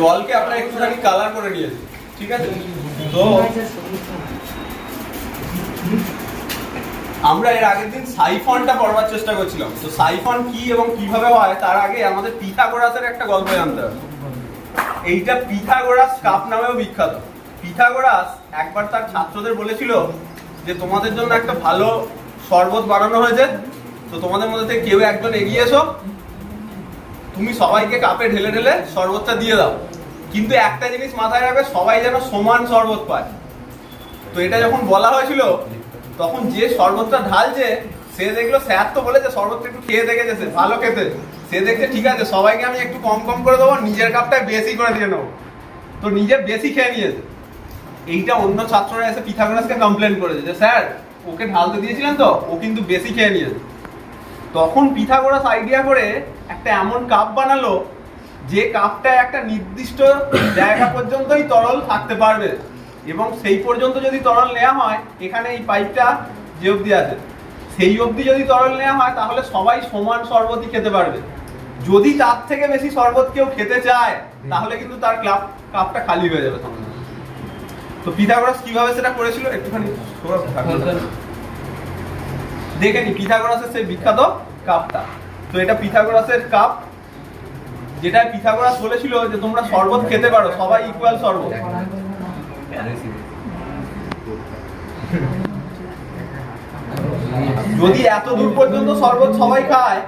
জলকে আমরা একটুখানি কালার করে নিয়েছি ঠিক আছে? তো আমরা এর আগের দিন সাইফনটা পড়বার চেষ্টা করছিলাম। তো সাইফন কি এবং কীভাবে হয়, তার আগে আমাদের পিথাগোরাসের একটা গল্প জানতে হবে। এইটা পিথাগোরাস কাপ নামেও বিখ্যাত। পিথাগোরাস একবার তার ছাত্রদের বলেছিল যে, তোমাদের জন্য একটা ভালো শরবত বানানো হয়েছে। তো তোমাদের মধ্যে থেকে কেউ একজন এগিয়ে এসো। তুমি সবাইকে কাপে ঢেলে ঢেলে শরবতটা দিয়ে দাও। কিন্তু একটা জিনিস মাথায় রাখবে, সবাই যেন সমান শরবত পায়। তো এটা যখন বলা হয়েছিল, তখন যে শরবতটা ঢালছে, সে দেখল স্যার তো বলেছে শরবতটা একটু খেয়ে দেখেছে সে, ভালো খেতে। সে দেখছে, ঠিক আছে, সবাইকে আমি একটু কম কম করে দেবো, নিজের কাপটায় বেশি করে দিয়ে নেব। তো নিজে বেশি খেয়ে নিয়েছে। এইটা অন্য ছাত্ররা এসে পিথাগোরাসকে কমপ্লেন করেছে যে, স্যার, ওকে ঢালতে দিয়েছিলেন তো, ও কিন্তু বেশি খেয়ে নিয়েছে। তখন পিথাগোরাস আইডিয়া করে একটা এমন কাপ বানালো যে কাপটা একটা নির্দিষ্ট জায়গা পর্যন্তই তরল থাকতে পারবে এবং সেই পর্যন্ত যদি তরল নেওয়া হয়, এখানে এই পাইপটা যে অবধি আছে, সেই অবধি যদি তরল নেওয়া হয়, তাহলে সবাই সমান শরবতই খেতে পারবে যদি তার থেকে বেশি শরবত কেউ খেতে চায়, তাহলে কিন্তু তার ক্লাব কাপটা খালি হয়ে যাবে সঙ্গে। তো পিথাগোরাস কীভাবে সেটা করেছিল একটুখানি। দেখে নি, পিথাগোরাসের সেই বিখ্যাত কাপটা তো এটা পিথাগোরাসের কাপ যেটা পিথাগোরাস বলেছিল যে তোমরা শরবত খেতে পারো, সবাই ইকুয়াল শরবত। যদি এত দূর পর্যন্ত শরবত সবাই খায়,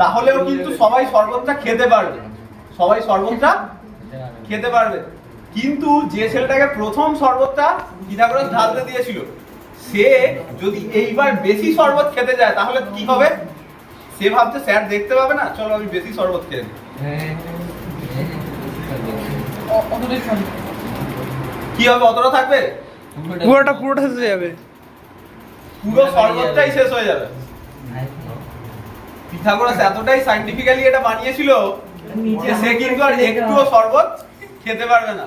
তাহলেও কিন্তু সবাই শরবতটা খেতে পারবে। সবাই শরবতটা খেতে পারবে। কিন্তু যে ছেলেটাকে প্রথম শরবতটা পিথাগোরাস ঢালতে দিয়েছিল, সে যদি এইবার বেশি শরবত খেতে যায় তাহলে কি হবে? সে ভাবছে স্যার দেখতে পাবে না চলো আমি বেশি শরবত খেয়ে নিই। কি হবে অতটা থাকবে? পুরোটা পুরোটা শেষ হয়ে যাবে। পুরো শরবতটাই শেষ হয়ে যাবে। পিথাগোরাস এতটাই সাইন্টিফিক্যালি এটা বানিয়েছিল যে সে কিন্তু আর একটুও শরবত খেতে পারবে না।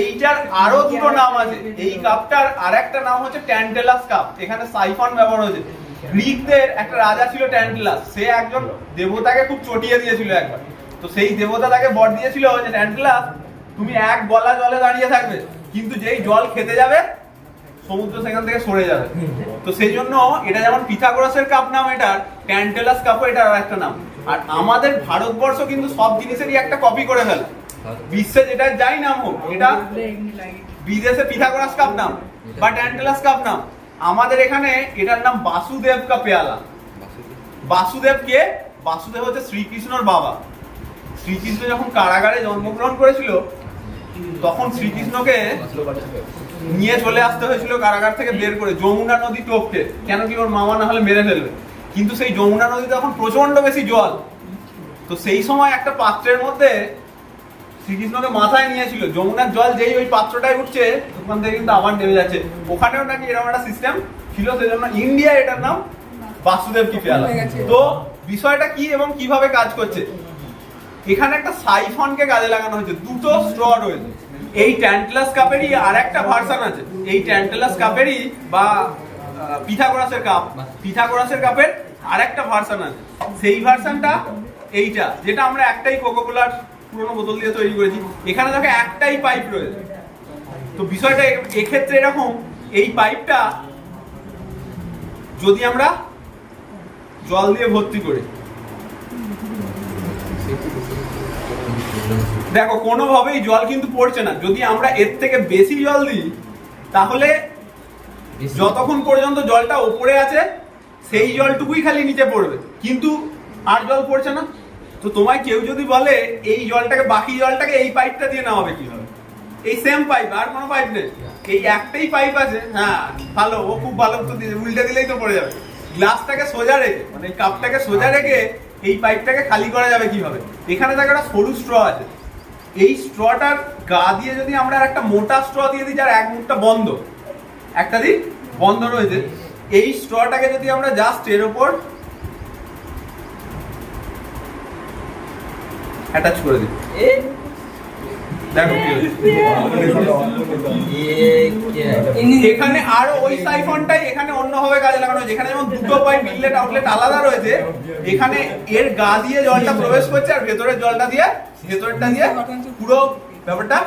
এইটার আরও দুটো নাম আছে। এই কাপটার আরেকটা নাম হচ্ছে ট্যান্টেলাস কাপ এখানে সাইফন ব্যবহার হয়েছে। গ্রিকদের একটা রাজা ছিল ট্যান্টেলাস। সে একজন দেবতাকে খুব চটিয়ে দিয়েছিল একবার। তো সেই দেবতা তাকে বর দিয়েছিল যে ট্যান্টেলাস তুমি এক গলা জলে দাঁড়িয়ে থাকবে কিন্তু যেই জল খেতে যাবে সমুদ্র সেখান থেকে সরে যাবে। তো সেই জন্য এটা যেমন পিথাগোরাসের কাপ নাম এটার ট্যান্টেলাস কাপও এটার আর একটা নাম। আর আমাদের ভারতবর্ষ কিন্তু সব জিনিসেরই একটা কপি করে ফেলে। বিশ্বে যেটা যাই নাম হোক এটা বিদেশে পিথাগোরাস কাপ নাম বা ট্যান্টেলাস কাপ নাম। আমাদের এখানে এটার নাম বাসুদেব কা পেয়ালা। বাসুদেব? কে? বাসুদেব হচ্ছে শ্রীকৃষ্ণর বাবা। শ্রীকৃষ্ণ যখন কারাগারে জন্মগ্রহণ করেছিল তখন শ্রীকৃষ্ণকে নিয়ে চলে আসতে হয়েছিল কারাগার থেকে বের করে যমুনা নদী টপকে। কেন কি ওর মামা না হলে মেরে ফেলবে? কিন্তু সেই যমুনা নদীতে তখন প্রচণ্ড বেশি জল। তো সেই সময় একটা পাত্রের মধ্যে শ্রীকৃষ্ণকে মাথায় নিয়েছিল। যমুনার জল যেই ওই পাত্রটায় উঠছে ওখান থেকে কিন্তু আবার নেমে যাচ্ছে। ওখানেও নাকি এরকম একটা সিস্টেম ছিল সেজন্য ইন্ডিয়া এটার নাম বাসুদেব কি পেয়ালা। তো বিষয়টা কি এবং কীভাবে কাজ করছে? এখানে একটা সাইফনকে কাজে লাগানো হয়েছে। দুটো স্ট্র রয়েছে। এই ট্যান্টলাস কাপেরই আর একটা ভার্সন আছে। এই ট্যান্টলাস কাপেরই বা পিথাগোরাসের কাপ পিথাগোরাসের কাপের আর একটা ভার্সন আছে। সেই ভার্সনটা এইটা যেটা আমরা একটাই কোকোকোলার পুরোনো বোতল দিয়ে তৈরি করেছি। এখানে দেখো একটাই পাইপ রয়েছে। তো বিষয়টা এক্ষেত্রে এরকম এই পাইপটা যদি আমরা জল দিয়ে ভর্তি করি। দেখো কোনোভাবেই জল কিন্তু পড়ছে না। যদি আমরা এর থেকে বেশি জল দিই তাহলে যতক্ষণ পর্যন্ত জলটা ওপরে আছে সেই জলটুকুই খালি নিচে পড়বে। কিন্তু আর জল পড়ছে না। তো তোমায় কেউ যদি বলে, এই জলটাকে, বাকি জলটাকে এই পাইপটা দিয়ে নেওয়াবে কি হবে এই সেম পাইপ আর কোনো পাইপ নেই। এই একটাই পাইপ আছে হ্যাঁ ভালো, ও খুব ভালো তো দিয়েছে। উল্টে দিলেই তো পড়ে যাবে। গ্লাসটাকে সোজা রেখে মানে কাপটাকে সোজা রেখে এই পাইপটাকে খালি করা যাবে কীভাবে? এখানে দেখো একটা সরু স্ট্র আছে। এই স্ট্রটার গা দিয়ে যদি আমরা একটা মোটা স্ট্র দিয়ে দিই, যার এক মুখটা বন্ধ, একটা দিক বন্ধ রয়েছে, এই স্ট্রটাকে যদি আমরা জাস্ট এর উপর অ্যাটাচ করে দিই। দেখো এখানে আরও ওই সাইফনটাই এখানে অন্যভাবে কাজে লাগানো হয়েছে। এখানে যেমন দুটো পাইপ ইনলেট আউটলেট আলাদা রয়েছে এখানে এর গা দিয়ে জলটা প্রবেশ করছে আর ভেতরের জলটা দিয়ে ভেতরটা দিয়ে পুরো ব্যাপারটা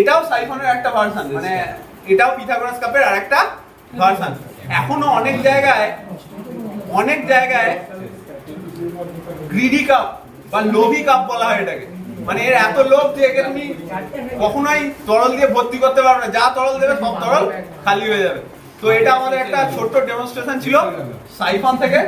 এটাও সাইফনের একটা ভার্সন মানে এটাও পিথাগোরাস কাপের আরেকটা ভার্সন এখনও অনেক জায়গায় অনেক জায়গায় গ্রিডি কাপ বা লোভী কাপ বলা হয় এটাকে। মানে এর এত লোভ যে একে তুমি কখনোই তরল দিয়ে ভর্তি করতে পারবে না। যা তরল দেবে সব তরল খালি হয়ে যাবে। তো এটা আমাদের একটা ছোট্ট ডেমনস্ট্রেশন ছিল সাইফান থেকে।